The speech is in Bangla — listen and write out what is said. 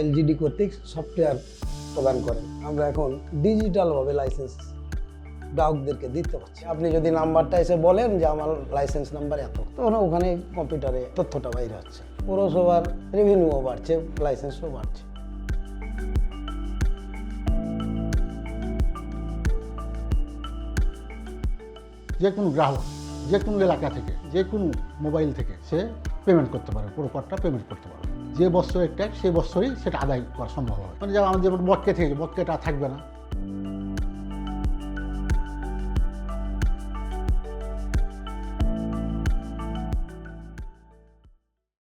এলজিডি কর্তৃক সফটওয়্যার প্রদান করেন। আমরা এখন ডিজিটালভাবে লাইসেন্স গ্রাহকদেরকে দিতে পারছি। আপনি যদি নাম্বারটা এসে বলেন যে আমার লাইসেন্স নাম্বার এত, তখন ওখানে কম্পিউটারে তথ্যটা বাইরে হচ্ছে। পৌরসভার রেভিনিউও বাড়ছে লাইসেন্সও বাড়ছে। যে কোনো গ্রাহক, যে কোনো এলাকা থেকে, যে কোনো মোবাইল থেকে সে পেমেন্ট করতে পারে, পুরো পেমেন্ট করতে পারবে। যে বছরের ট্যাক্স সেই বছরই সেটা আদায় করা সম্ভব হবে। মানে যেমন আমার যেমন বটকে থেকে বটকেটা থাকবে না।